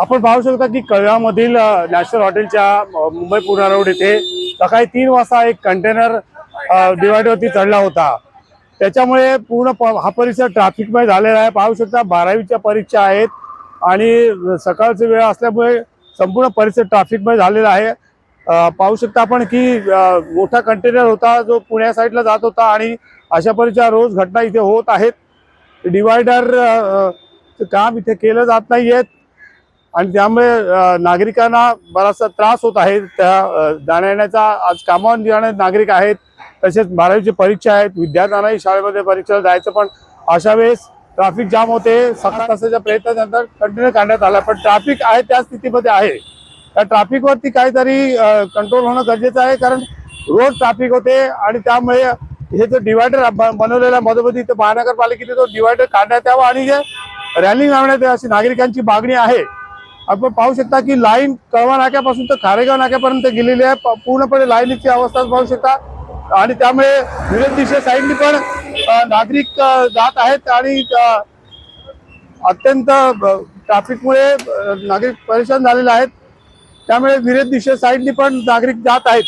आपण पाहू शकता की कळव्यामधील नॅशनल हॉटेलच्या मुंबई पुणे रोड येथे सकाळी तीन वाजता एक कंटेनर डिवायडरवरती चढला होता. त्याच्यामुळे पूर्ण प- हा परिसर ट्रॅफिकमय झालेला आहे. पाहू शकता बारावीच्या परीक्षा आहेत आणि सकाळची वेळ असल्यामुळे संपूर्ण परिसर ट्रॅफिकमय झालेला आहे. पाहू शकता आपण की मोठा कंटेनर होता जो पुण्या साईडला जात होता आणि अशा परीक्षा रोज घटना इथे होत आहेत. डिवायडर काम इथे केलं जात नाही आहेत आणि त्यामुळे नागरिकांना बराचसा त्रास होत आहे. त्या जाण्याचा आज कामावर जाणारे नागरिक आहेत. तसेच बारावीची परीक्षा आहेत. विद्यार्थ्यांनाही शाळेमध्ये परीक्षेला जायचं पण अशा वेळेस ट्रॅफिक जाम होते. सहा तासाच्या प्रयत्नानंतर कंटिन्यू काढण्यात आला. पण ट्रॅफिक आहे त्या स्थितीमध्ये आहे. त्या ट्रॅफिकवरती काहीतरी कंट्रोल होणं गरजेचं आहे. कारण रोज ट्रॅफिक होते आणि त्यामुळे हे जो डिवायडर बनवलेला मधोमधी तर महानगरपालिकेने तो डिवायडर काढण्यात यावा आणि जे रॅलिंग लावण्यात यावी अशी नागरिकांची मागणी आहे. आपण पाहू शकता की लाईन कळवा नाक्यापासून तर खारेगाव नाक्यापर्यंत गेलेली आहे. पूर्णपणे लाईनीची अवस्था पाहू शकता. आणि त्यामुळे विरोध दिशे साईडनी पण नागरिक जात आहेत आणि अत्यंत ट्रॅफिकमुळे नागरिक परेशान झालेले आहेत. त्यामुळे विरोध दिशे साईडनी पण नागरिक जात आहेत.